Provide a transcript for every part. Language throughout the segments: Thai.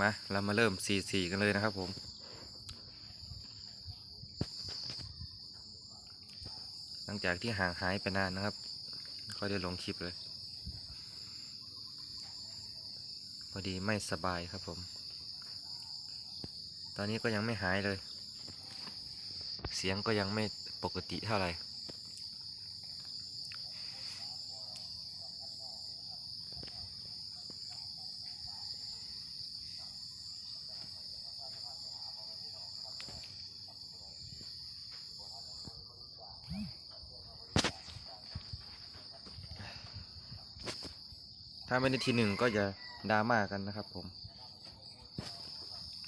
มาเรามาเริ่มสีสีกันเลยนะครับผมหลังจากที่ห่างหายไปนานนะครับไม่ค่อยได้ลงคลิปเลย พอดีไม่สบายครับผม ตอนนี้ก็ยังไม่หายเลย เสียงก็ยังไม่ปกติเท่าไหร่ ถ้าไม่ได้ทีหนึ่งก็จะดราม่ากันนะครับผม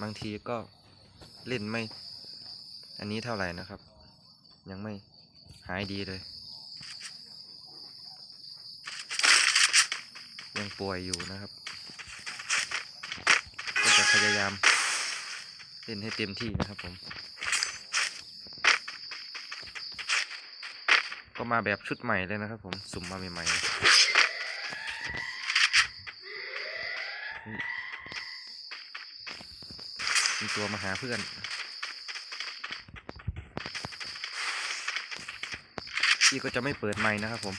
บางทีก็เล่นไม่ อันนี้เท่าไหร่นะครับ ยังไม่หายดีเลย ยังป่วยอยู่นะครับ ก็จะพยายามเล่นให้เต็มที่นะครับผมก็มาแบบชุดใหม่เลยนะครับผม สุ่มมาใหม่ๆ เลยมีตัวมาหาเพื่อนพี่ก็จะไม่เปิดไมค์นะครับผม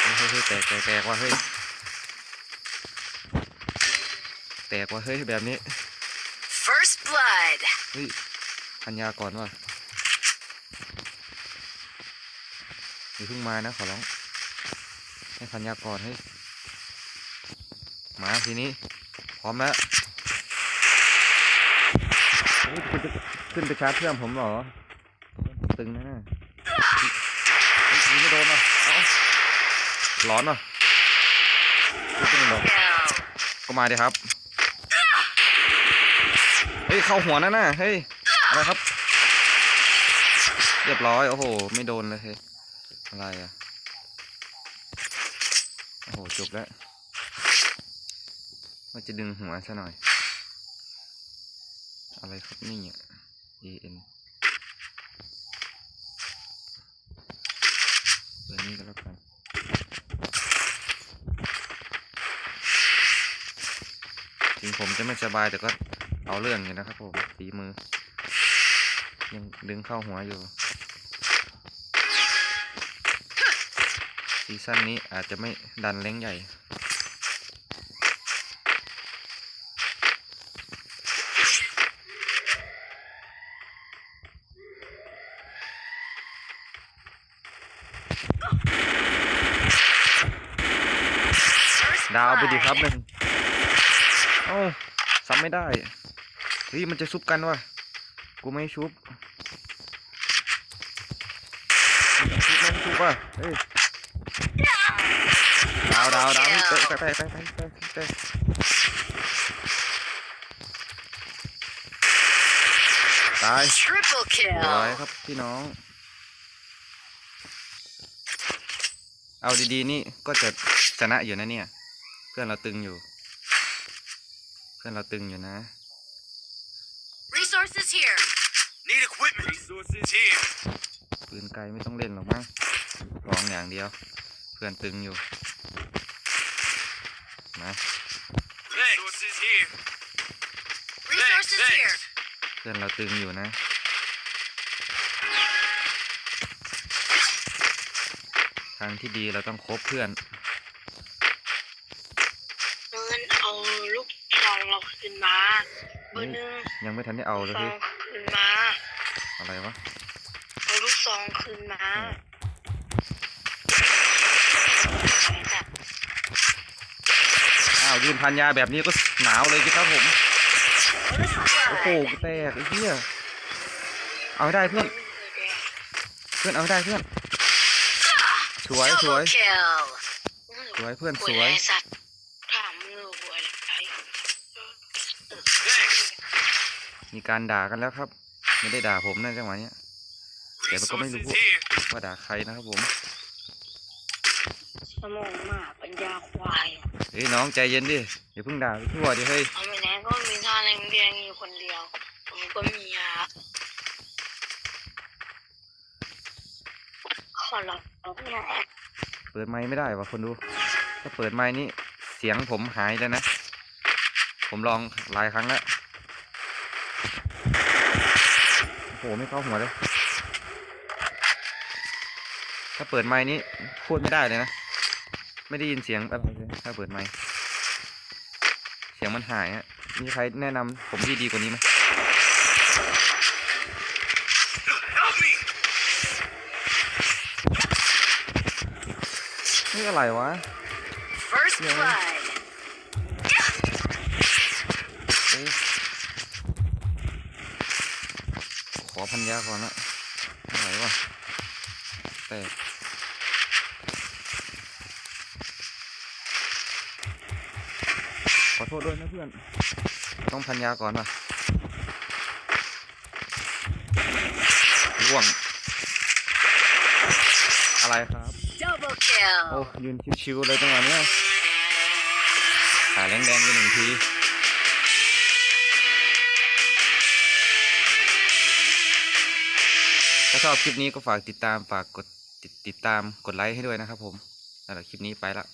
เฮ้ยเฮ้ยเฮ้ยแตกแตกแตกว่ะเฮ้ยแตกว่ะเฮ้ยแบบนี้ First blood. เฮ้ยพันยาก่อนว่ะอย่าเพิ่งมานะขอร้อง ให้พันยาก่อนเฮ้ยมาทีนี้ พร้อมแล้วเฮ้ย คุณจะขึ้นไปชาร์จเพื่อนผมเหรอ ตึงนะน่ะเฮ้ยยิงไม่โดนอะเอ้าร้อนอะไม่เป็นไรหรอก Kill. ก็มาดิครับ เฮ้ย เข้าหัวนั่นน่ะ เฮ้ย อะไรครับ เรียบร้อย โอ้โห ไม่โดนเลยเฮ้ย อะไรอะ โอ้โห จบแล้วว่าจะดึงหัวซะหน่อย อะไรครับนี่อะ A N เบอร์นี้ก็แล้วกันถึงผมจะไม่สบายแต่ก็เอาเรื่องอยู่นะครับผมฝีมือ ยังดึงเข้าหัวอยู่ซีซั่นนี้อาจจะไม่ดันเล้งใหญ่ ดาวไปดี blood. ครับหนึ่งเอ้าซ้ำไม่ได้เฮ้ยมันจะชุบกันวะกูไม่ชุบมันชุบมันชุบว่ะเฮ้ยดาวดาวดาวเฮ้ยเตะเตะเตะเตะเตะเตะเตะตาย Triple ร้อย kill. ครับพี่น้อง เอาดีๆนี่ก็จะชนะอยู่นะเนี่ย เพื่อนเราตึงอยู่ เพื่อนเราตึงอยู่นะ Resources here. Need equipment. Resources here. ปืนไกลไม่ต้องเล่นหรอกมั้งลองอย่างเดียว เพื่อนตึงอยู่นะ Resources here. Resources thanks. here. เพื่อนเราตึงอยู่นะ ทางที่ดีเราต้องคบเพื่อน เงินเอาลูกซองเราคืนมาเบอร์ห นึ่งยังไม่ทันได้เอาเลยซอพี่งคืนมาอะไรวะเอาลูกซองคืนมาใช่จ้ะอ้าวยืนพันยาแบบนี้ก็หนาวเลยสิครับผม First โอ้โห blood. กูแตกไอ้เหี้ยเอาให้ได้เพื่อน เพื่อนเอาให้ได้เพื่อน สวยสวย Double kill. สวยเพื่อนป่สวย วย ไอ้สัตว์ถามมือป่วยอะไร Thanks. มีการด่ากันแล้วครับ ไม่ได้ด่าผมนะจังหวะเนี้ย Yeah, but come in the Resources book. here. ว่าด่าใครนะครับผมสมองหมาปัญญาควายเฮ้ยน้องใจเย็นดิอย่าเพิ่งด่าไปทั่วดิเฮ้ยเอาไม่แน่ก็มีท่าแรงเรียงอยู่คนเดียวผมก็มียาขอรับเอาเนี่ยเปิดไมค์ไม่ได้วะคนดู ถ้าเปิดไมค์นี่เสียงผมหายแล้วนะ ผมลองหลายครั้งแล้วโอ้โหไม่เข้าหัวเลย ถ้าเปิดไมค์นี้พูดไม่ได้เลยนะ ไม่ได้ยินเสียงอะไรเลยถ้าเปิดไมค์เสียงมันหายฮะ มีใครแนะนำผมที่ดีกว่านี้ไหม Help me! นี่อะไรวะ First Yeah. blood. โอ้ขอพันยาก่อนละไม่ไหววะแต่ขอโทษด้วยนะเพื่อน ต้องพันยาก่อนว่ะร่วง อะไรครับ Double โอ้ kill. ยืนชิวๆเลยจังหวะเนี้ยขาแดงๆไปหนึ่งที ชอบคลิปนี้ก็ฝากติดตามฝากกดติดติดตามกดไลค์ให้ด้วยนะครับผมสำหรับคลิปนี้ไปละ